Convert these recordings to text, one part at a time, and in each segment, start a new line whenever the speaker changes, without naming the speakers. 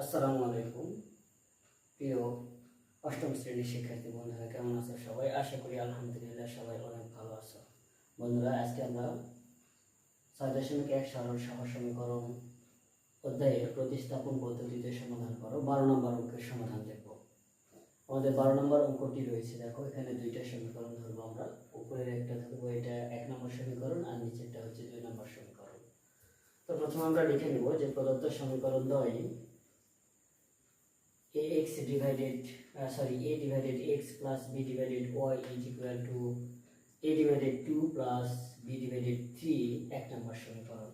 আসসালামু আলাইকুম। প্রিয় অষ্টম শ্রেণির শিক্ষার্থী বন্ধুরা, কেমন আছো সবাই? আশা করি আলহামদুলিল্লাহ সবাই অনেক ভালো আছো। বন্ধুরা, আজকে আমরা ছয় দশমিক এক সরল সহ সমীকরণ অধ্যায়ের প্রতিস্থাপন পদ্ধতিতে সমাধান করো। বারো নম্বর অঙ্কের সমাধান দেখব। আমাদের বারো নম্বর অঙ্কটি রয়েছে, দেখো, এখানে দুইটা সমীকরণ ধরবো আমরা। উপরের একটা ধরবো, এটা এক নম্বর সমীকরণ, আর নিচেরটা হচ্ছে দুই নম্বর সমীকরণ। তো প্রথমে আমরা লিখে নেব যে প্রদত্ত সমীকরণ দ্বয় ax divided uh, sorry a divided x plus b divided y is equal to a divided 2 plus b divided 3 এক নম্বর সমীকরণ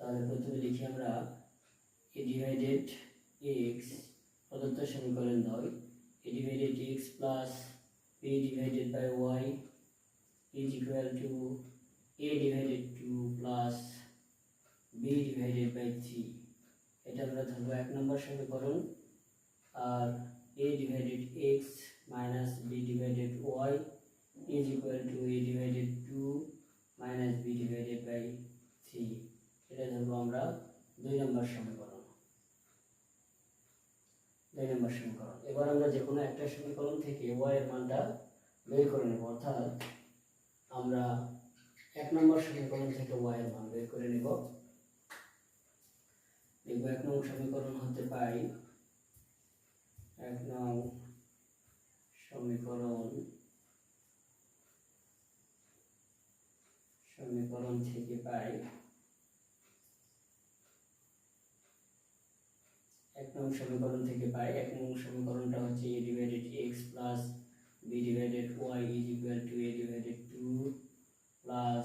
তাহলে প্রথমে লিখি আমরা a divided x প্রদত্ত সমীকরণ নয় a divided x plus b divided by y is equal to a divided 2 plus b divided by 3 এটা আমরা ধরবো এক নম্বর সমীকরণ আর a divided x minus b divided y is equal to a divided 2 minus b divided by 3 এটা ধরবো আমরা দুই নম্বর সমীকরণ। দুই নম্বর সমীকরণ। এবার আমরা যে কোনো একটা সমীকরণ থেকে y এর মানটা বের করে নেব। অর্থাৎ আমরা এক নম্বর সমীকরণ থেকে y এর মান বের করে নেব। দেখব এক নম্বর সমীকরণ হতে পাই এক নং সমীকরণ। সমীকরণ থেকে পাই। এক নং সমীকরণ থেকে পাই। এক নং সমীকরণটা হচ্ছে a divided x plus b divided y is equal to a divided two plus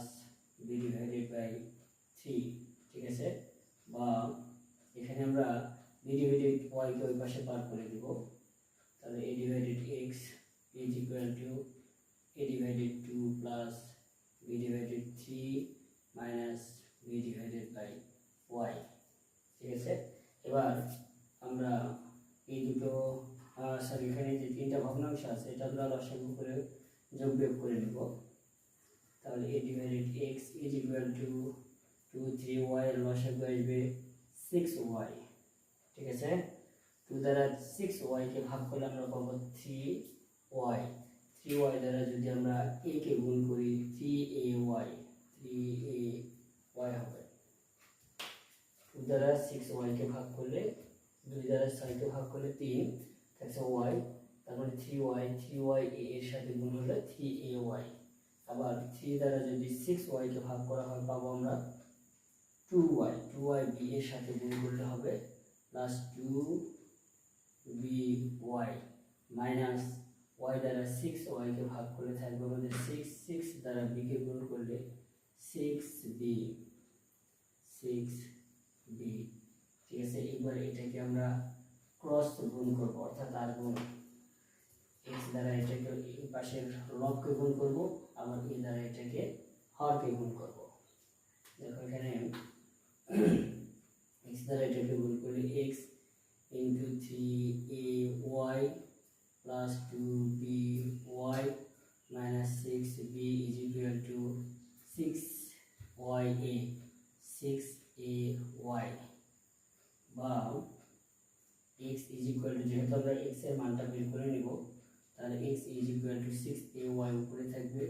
b divided by three ঠিক আছে? বা এখানে আমরা b ডিভাইডেড y কে ওই পাশে পার করে দিব। তাহলে a divided x is equal to a divided two plus b divided three minus b divided by y ঠিক আছে? এবার আমরা এই দুটো সরি এখানে যে তিনটা ভগ্নাংশ আছে, এটা আমরা লসাগু করে যোগ বিয়োগ করে নেব। তাহলে a divided x is equal to two three y লসাগু আসবে সিক্স ওয়াই ঠিক আছে? টু দ্বারা সিক্স ওয়াইকে ভাগ করলে আমরা পাবো থ্রি ওয়াই থ্রি ওয়াই দ্বারা যদি আমরা এ কে গুণ করি three a y three a y হবে। টু দ্বারা সিক্স ওয়াইকে ভাগ করলে, দুই দ্বারা ছয়কে ভাগ করলে তিন। থাকছে ওয়াই তার মানে three y three y a এর সাথে গুণ হলে থ্রি এ ওয়াই আবার থ্রি দ্বারা যদি সিক্স ওয়াইকে ভাগ করা হয়, পাবো আমরা two y two y b এর সাথে গুণ করলে হবে plus two b y minus y দ্বারা সিক্স ওয়াইকে ভাগ করলে থাকবে আমাদের সিক্স সিক্স দ্বারা বিকে গুণ করলে সিক্স বি সিক্স বি ঠিক আছে? এবার এটাকে আমরা ক্রস গুণ করব, অর্থাৎ আর গুণ এক্স দ্বারা এটাকে এই পাশের লবকে গুণ করব, আবার এই দ্বারা এটাকে হরকে গুণ করব। দেখো এখানে দ্বারা এটাকে গুণ করলে x into three a y plus two b y minus six b is equal to six y a six a y বা এক্স ইজ ইকুয়াল টু যেহেতু আমরা এক্সের মানটা বের করে নিব, তাহলে x is equal to six a y উপরে থাকবে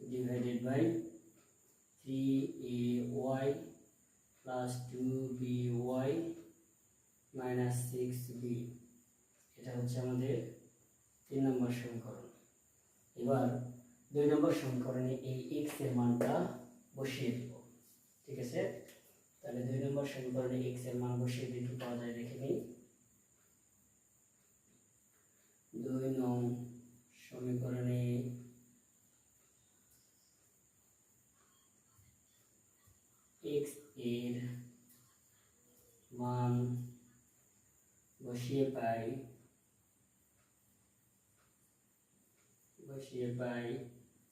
divided by three a y plus two b y minus six b এটা হচ্ছে আমাদের তিন নম্বর সমীকরণ। এবার দুই নম্বর সমীকরণে এই এক্সের মানটা বসিয়ে দিব। ঠিক আছে? তাহলে দুই নম্বর সমীকরণে এক্সের মান বসিয়ে দিয়ে কি পাওয়া যায় দেখে নিই। দুই নং সমীকরণে এক্সের মান বসিয়ে পাই বসিয়ে পাই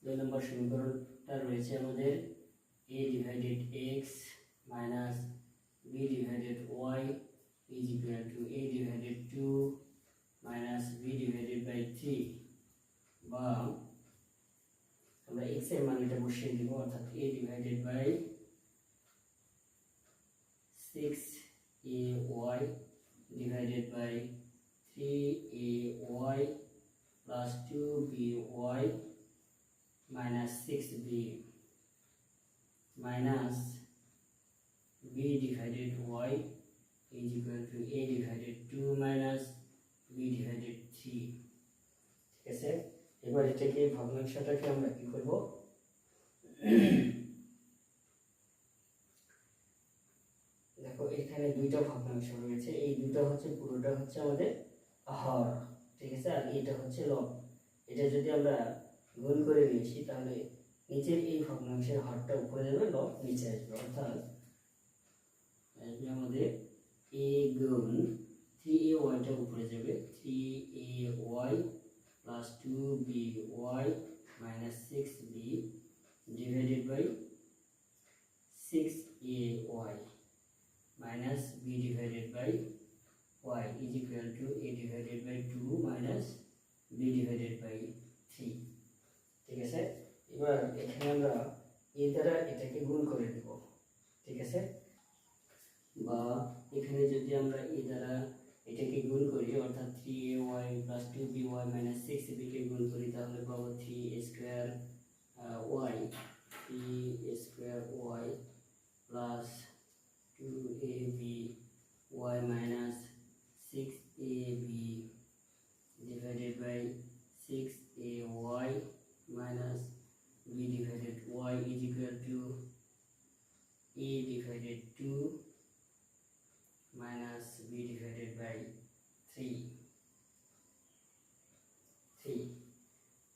দুই নম্বর সমীকরণটা রয়েছে আমাদের a divided x minus b divided y is equal to a divided two minus b divided by three বা আমরা এক্সের মান এটা বসিয়ে দিব, অর্থাৎ a divided by six a y plus two b y minus six b minus b. Divided y is equal to a divided 2 minus b divided 3 ঠিক আছে? এবার এটাকে ভগ্নাংশটাকে আমরা কি করব দেখো এখানে দুইটা ভগ্নাংশ রয়েছে। এই দুটো হচ্ছে পুরোটা হচ্ছে আমাদের হর, ঠিক আছে? আর এটা হচ্ছে লব। এটা যদি আমরা গুণ করে নিয়েছি তাহলে নিচের এই ভগ্নাংশের হরটা উপরে যাবে, লব নিচে আসবে। অর্থাৎ আসবে আমাদের এ গুণ থ্রি এ ওয়াইটা উপরে যাবে। Three a y plus two b y minus six b divided by six a y minus b divided by y is equal to a divided by two minus b divided by three ঠিক আছে? এবার এখানে আমরা এ দ্বারা এটাকে গুণ করে দেব ঠিক আছে? বা এখানে যদি আমরা এ দ্বারা এটাকে গুণ করি, অর্থাৎ three a y plus two b y minus six বিকে গুণ করি, তাহলে পাবো three a square y three a square y plus b divided by six a y minus b divided y is equal to a divided 2 minus b divided by 3 3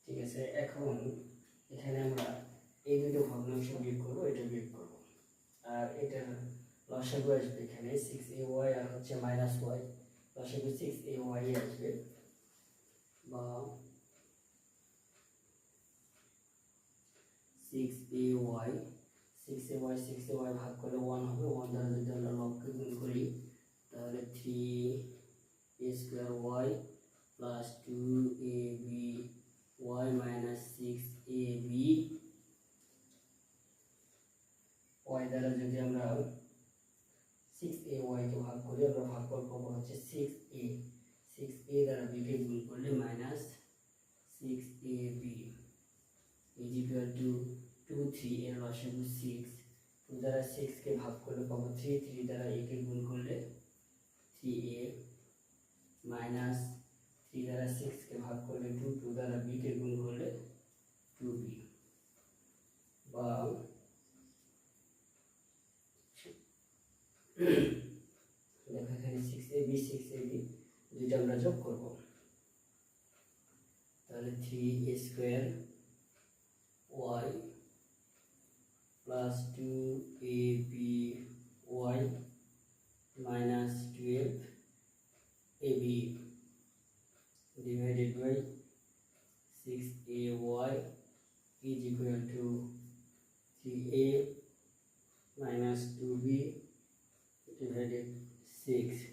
ঠিক আছে, এখন এখানে আমরা এই দুটো ভগ্নাংশ বিয়োগ করব, এটা বিয়োগ করব। আর এটার লসাগু আসবে এখানে সিক্স এ ওয়াই আর হচ্ছে মাইনাস ওয়াই লসাগু সিক্স এ ওয়াই আসবে বা six a y six a y six a y ভাগ করে ওয়ান হবে ওয়ান দ্বারা যদি আমরা লবকে গুণ করি তাহলে three a square y plus two a b y minus six a b y দ্বারা যদি আমরা সিক্স এ ওয়াইকে ভাগ করি আমরা ভাগ করব হচ্ছে সিক্স এ সিক্স এ দ্বারা বিকে গুণ করলে minus six a b is equal to two three এর লসাগু সিক্স টু দ্বারা সিক্সকে ভাগ করলে পাবো থ্রি থ্রি দ্বারা একে গুণ করলে থ্রি এ মাইনাস থ্রি দ্বারা সিক্সকে ভাগ করলে টু টু দ্বারা বিকে গুণ করলে টু বি বা দেখো এখানে six a b six a b দুইটা আমরা যোগ করব। তাহলে three a square y plus 2ab y minus 12 ab divided by 6ay is equal to 3a minus 2b divided 6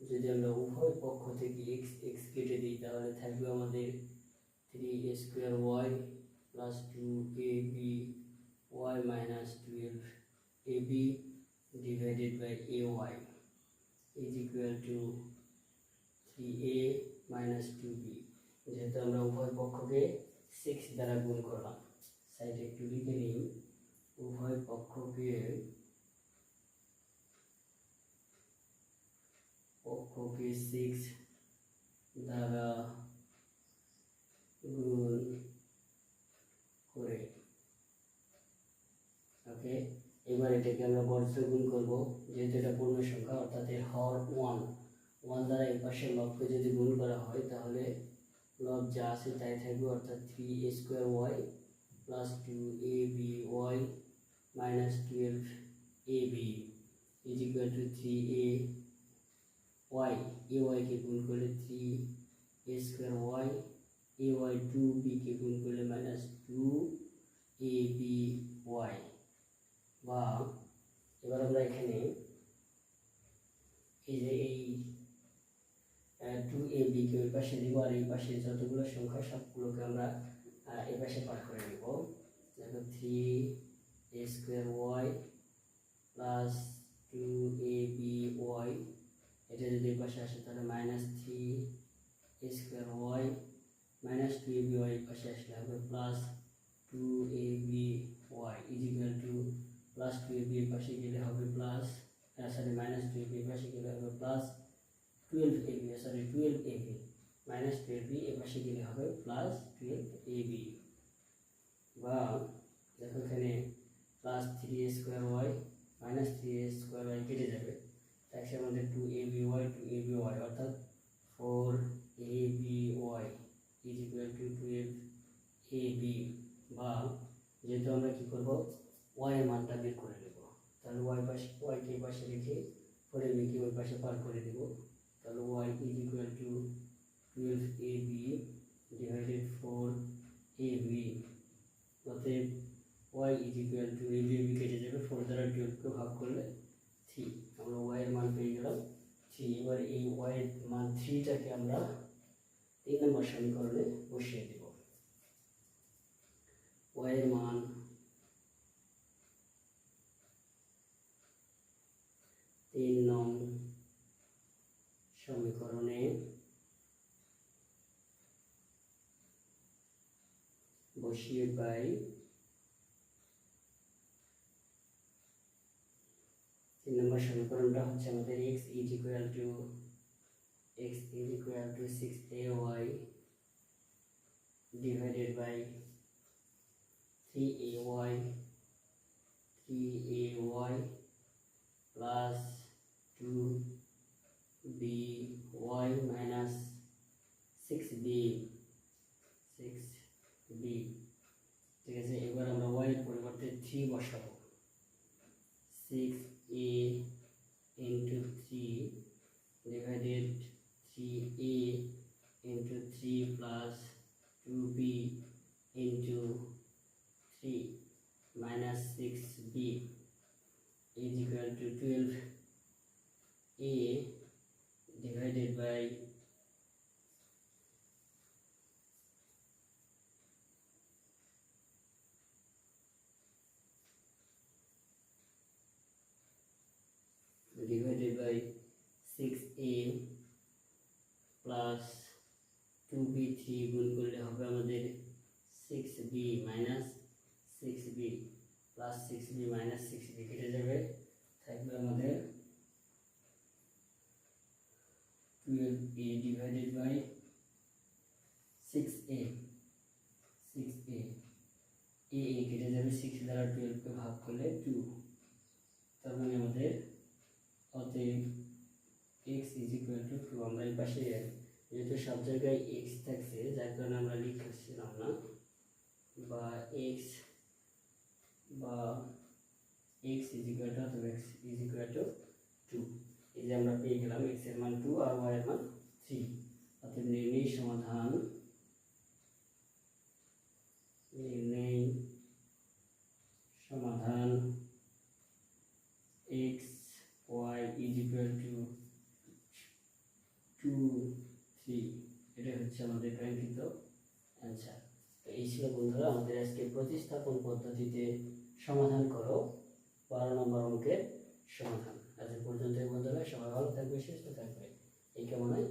যদি আমরা উভয় পক্ষ থেকে x x কেটে দিই তাহলে থাকবে আমাদের 3a square y a b y minus 12 ab divided by ay is equal to 3a minus 2b যেহেতু আমরা উভয় পক্ষকে 6 দ্বারা গুণ করলাম সাইডে একটু লিখে নিই। উভয় পক্ষকে পক্ষকে 6 দ্বারা গুণ করে ওকে এবার এটাকে আমরা বর্জ্য গুণ করব, যেহেতু এটা পূর্ণ সংখ্যা, অর্থাৎ এর হর ওয়ান ওয়ান দ্বারা এই পাশের লবকে যদি গুণ করা হয়, তাহলে লব যা আছে তাই থাকবে, অর্থাৎ three a square y plus two a b y minus twelve a b is equal to three a y a ওয়াইকে গুণ করলে three a square y a y two বিকে গুণ করলে minus two a b y বা এবার আমরা এখানে এই যে এই টু এ বিকে ওই পাশে দিব আর এই পাশে যতগুলো সংখ্যা সবগুলোকে আমরা এই পাশে পার করে দিব দেখো three a square y plus two a b y এটা যদি এই পাশে আসে তাহলে minus three a square y minus two a b y পাশে আসলে হবে plus two a b y is equal to plus two a পাশে গেলে হবে plus sorry minus two a পাশে গেলে হবে plus twelve a b sorry twelve a b minus twelve b a পাশে গেলে হবে প্লাস টুয়েলভ এ বি। বা দেখো এখানে plus three a square y minus three a square y কেটে যাবে। একসাথে আমাদের two a b y two a b y অর্থাৎ four a b y is equal to twelve a b বা যেহেতু আমরা কী করব? ওয়াই এর মানটা বের করে নেব। তাহলে ওয়াই পাশে ওয়াইকে এই পাশে রেখে পরে বিকে ওই পাশে পার করে দেব। তাহলে y is equal to twelve a b divided four a b অতএব y is equal to a b কেটে যাবে। ফোর দ্বারা টুয়েলভকে ভাগ করলে থ্রি আমরা ওয়াই এর মান পেয়ে গেলাম থ্রি এবার এই ওয়াই এর মান থ্রিটাকে আমরা তিন নম্বর সমীকরণে বসিয়ে দেব। ওয়াই এর মান তিন নং সমীকরণে বসিয়ে পাই তিন নম্বর সমীকরণটা হচ্ছে আমাদের x is equal to x is equal to six a y divided by three a y three a y plus minus six b six b ঠিক আছে? এবার আমরা ওয়াই এর পরিবর্তে থ্রি বসাবো। Six a into three divided three a into three plus two b into three minus six b is equal to 12 a divided by divided by 6a plus 2b 3 গুণ করলে হবে আমাদের 6b minus 6b plus six b minus six b কেটে যাবে থাকবে আমাদের twelve a divided by six a six a a a কেটে যাবে সিক্স দ্বারা টুয়েলভকে ভাগ করলে টু তার মানে আমাদের অতএব x is equal to two আমরা এই পাশে যেহেতু সব জায়গায় এক্স থাকছে, যার কারণে আমরা লিখেছিলাম না, বা এক্স বা ইজ ইকুয়াল টু অথবা x is equal to two এই যে আমরা পেয়ে গেলাম এক্সের মান টু আর ওয়াই এর মান থ্রি অর্থাৎ নির্ণয় সমাধান নির্ণয় সমাধান x y is equal to two three এটাই হচ্ছে আমাদের কাঙ্ক্ষিত অ্যান্সার তো এই ছিল বন্ধুরা, আমাদের আজকে প্রতিস্থাপন পদ্ধতিতে সমাধান করো। বারো নম্বর অঙ্কের সমাধান। আজ পর্যন্ত বন্ধুরা সবাই ভালো থাকবে সুস্থ থাকবে। এই কামনায়